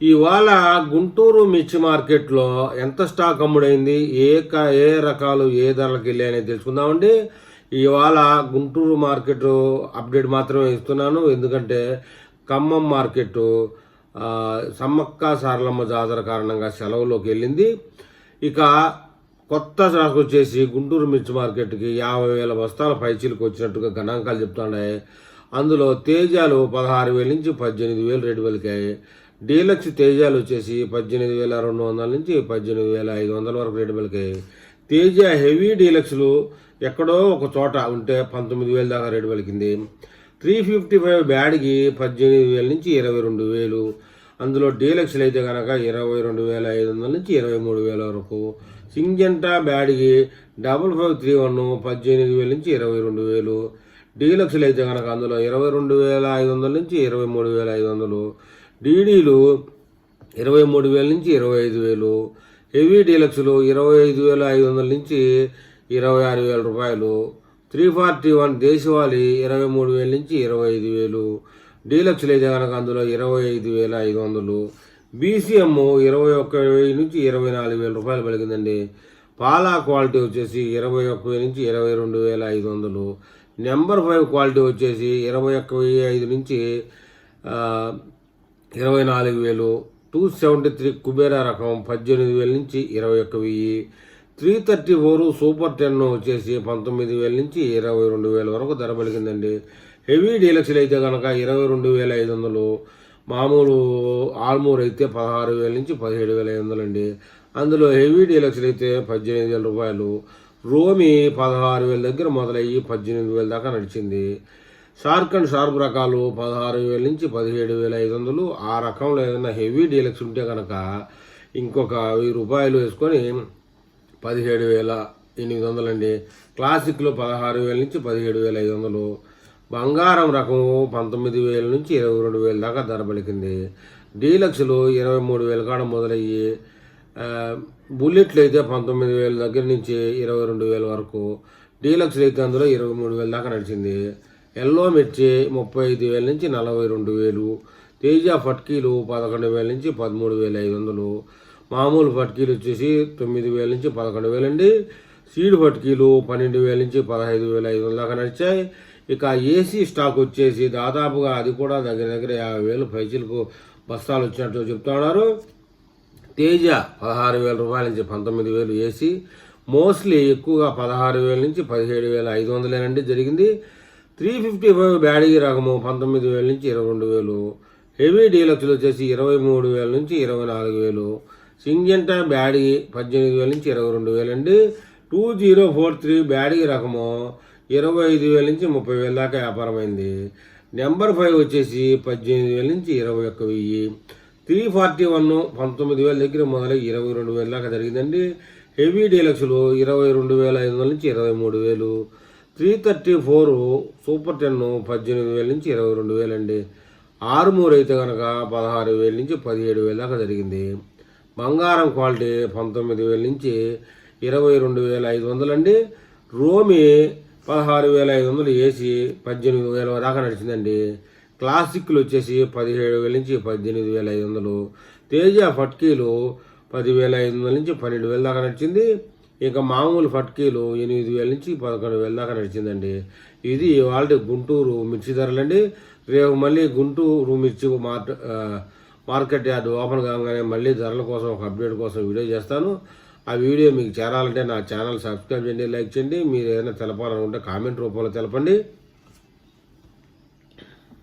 ఇవాళ గుంటూరు మిర్చి మార్కెట్లో ఎంత స్టాక్ అమ్ముడైంది? ఏ క ఏ రకాలు ఏ ధరలకు వెళ్ళాయని తెలుసుకుందామండి. ఇవాళ గుంటూరు మార్కెట్ అప్డేట్ మాత్రమే ఇస్తున్నాను. ఎందుకంటే ఖమ్మం మార్కెట్ సమ్మక్క సారలమ్మ జాతర కారణంగా సెలవులోకి వెళ్ళింది. ఇక కొత్త స్టాక్ వచ్చేసి గుంటూరు మిర్చి మార్కెట్కి యాభై వేల బస్తాల పైచీలకు వచ్చినట్టుగా గణాంకాలు చెప్తున్నాయి. అందులో తేజాలు పదహారు వేల నుంచి పద్దెనిమిది వేలు రెండు వేలకి డీలక్స్ తేజాలు వచ్చేసి పద్దెనిమిది వేల రెండు వందల నుంచి పద్దెనిమిది వేల ఐదు వందల వరకు రేటు పలికాయి. తేజ హెవీ డీలక్స్లు ఎక్కడో ఒక చోట ఉంటే పంతొమ్మిది వేల దాకా రేటు పలికింది. త్రీ ఫిఫ్టీ ఫైవ్ బ్యాడ్కి పద్దెనిమిది వేల నుంచి ఇరవై రెండు వేలు. అందులో డీలక్స్లు అయితే కనుక ఇరవై రెండు వేల ఐదు వందల నుంచి ఇరవై మూడు వేల వరకు. సింజంటా బ్యాడ్కి డబుల్ ఫైవ్ త్రీ వన్ పద్దెనిమిది వేల నుంచి ఇరవై రెండు వేలు. డీలక్స్లు అయితే కనుక అందులో ఇరవై రెండు వేల ఐదు వందల నుంచి ఇరవై మూడు వేల ఐదు వందలు. డీడీలు ఇరవై మూడు వేల నుంచి ఇరవై ఐదు వేలు హెవీ డీలక్స్లు ఇరవై ఐదు వేల ఐదు వందల నుంచి ఇరవై ఆరు వేల రూపాయలు త్రీ ఫార్టీ వన్ దేశవాళీ ఇరవై మూడు వేల నుంచి ఇరవై ఐదు వేలు డీలక్స్లు అయితే కనుక అందులో ఇరవై ఐదు వేల ఐదు వందలు బీసీఎం ఇరవై ఒక్క వెయ్యి నుంచి ఇరవై నాలుగు వేల రూపాయలు పలికిందండి. పాలా క్వాలిటీ వచ్చేసి ఇరవై ఒక్క వెయ్యి నుంచి ఇరవై రెండు వేల ఐదు వందలు నెంబర్ ఫైవ్ క్వాలిటీ వచ్చేసి ఇరవై ఒక్క వెయ్యి ఐదు నుంచి ఇరవై నాలుగు వేలు టూ సెవెంటీ త్రీ కుబేరా రకం పద్దెనిమిది వేల నుంచి ఇరవై ఒక్క వెయ్యి three thirty four super ten వచ్చేసి పంతొమ్మిది వేల నుంచి ఇరవై రెండు వేల వరకు ధర పలికిందండి. హెవీ డీలక్స్లు అయితే కనుక ఇరవై రెండు వేల ఐదు వందలు మామూలు ఆల్మూర్ అయితే పదహారు వేల నుంచి పదిహేడు వేల ఐదు వందలు అండి అందులో హెవీ డీలక్స్లు అయితే పద్దెనిమిది వేల రూపాయలు రోమి పదహారు వేల దగ్గర మొదలయ్యి పద్దెనిమిది వేల దాకా నడిచింది. షార్క్ అండ్ షార్ప్ రకాలు పదహారు వేల నుంచి పదిహేడు వేల ఐదు వందలు. ఆ రకంలో ఏదైనా హెవీ డీలక్స్ ఉంటే కనుక ఇంకొక వెయ్యి రూపాయలు వేసుకొని పదిహేడు వేల ఎనిమిది వందలండి క్లాసిక్లో పదహారు వేల నుంచి పదిహేడు వేల ఐదు వందలు. బంగారం రకము పంతొమ్మిది వేల నుంచి ఇరవై రెండు వేల దాకా ధర పలికింది. డీలక్స్లు ఇరవై మూడు వేల కాడ మొదలయ్యి బుల్లెట్లు అయితే పంతొమ్మిది వేల దగ్గర నుంచి ఇరవై రెండు వేల వరకు. డీలక్స్లు అయితే అందులో ఇరవై మూడు వేల దాకా నడిచింది. ఎల్లో మిర్చి ముప్పై ఐదు వేల నుంచి నలభై రెండు వేలు తేజ ఫట్కీలు పదకొండు వేల నుంచి పదమూడు వేల ఐదు వందలు మామూలు ఫట్కీలు వచ్చేసి తొమ్మిది వేల నుంచి పదకొండు వేలండి. సీడ్ ఫట్కీలు పన్నెండు వేల నుంచి పదహైదు వేల ఐదు వందల దాకా నడిచాయి. ఇక ఏసీ స్టాక్ వచ్చేసి దాదాపుగా అది కూడా దగ్గర దగ్గర యాభై వేలు పైచీలకు బస్తాలు వచ్చినట్టు చెప్తా ఉన్నారు. తేజ పదహారు వేల రూపాయల నుంచి పంతొమ్మిది వేలు ఏసీ. మోస్ట్లీ ఎక్కువగా పదహారు వేల నుంచి పదిహేడు వేల ఐదు వందలేనండి జరిగింది. త్రీ ఫిఫ్టీ ఫైవ్ బ్యాడీ రకము పంతొమ్మిది వేల నుంచి ఇరవై రెండు వేలు. హెవీ డీలక్స్లు వచ్చేసి ఇరవై మూడు వేల నుంచి ఇరవై నాలుగు వేలు. సింజంటా బ్యాడీ పద్దెనిమిది వేల నుంచి ఇరవై రెండు వేలు అండి. టూ జీరో ఫోర్ త్రీ బ్యాడీ రకము ఇరవై ఐదు వేల నుంచి ముప్పై వేల దాకా వ్యాపారమైంది. నెంబర్ ఫైవ్ వచ్చేసి పద్దెనిమిది వేల నుంచి ఇరవై ఒక్క వెయ్యి. త్రీ ఫార్టీ వన్ పంతొమ్మిది వేల దగ్గర మొదలై ఇరవై రెండు వేల దాకా జరిగిందండి. హెవీ డీలక్స్లు ఇరవై రెండు వేల ఐదు వందల నుంచి ఇరవై మూడు వేలు. Three thirty four super ten పద్దెనిమిది వేల నుంచి ఇరవై రెండు వేలండి. ఆరు మూడు అయితే కనుక పదహారు వేల నుంచి పదిహేడు వేల దాకా జరిగింది. బంగారం క్వాలిటీ పంతొమ్మిది వేల నుంచి ఇరవై రెండు వేల ఐదు వందలు అండి రోమి పదహారు వేల ఐదు వందలు వేసి పద్దెనిమిది వేల దాకా నడిచిందండి. క్లాసిక్లు వచ్చేసి పదిహేడు వేల నుంచి పద్దెనిమిది వేల ఐదు వందలు. తేజ ఫట్కీలు పదివేల ఐదు వందల నుంచి పన్నెండు వేల దాకా నడిచింది. ఇక మామూలు ఫట్కీలు ఎనిమిది వేల నుంచి పదకొండు వేల దాకా నడిచిందండి. ఇది ఆల్రెడీ గుంటూరు మిర్చి ధరలండి. రేపు మళ్ళీ గుంటూరు మిర్చి మార్ట్ మార్కెట్ యార్డ్ ఓపెన్ కాగానే మళ్ళీ ధరల కోసం ఒక అప్డేట్ కోసం వీడియో చేస్తాను. ఆ వీడియో మీకు చేరాలంటే నా ఛానల్ సబ్స్క్రైబ్ చేయండి లైక్ చేయండి. మీరు ఏదైనా తెలపాలనుకుంటే కామెంట్ రూపంలో తెలపండి.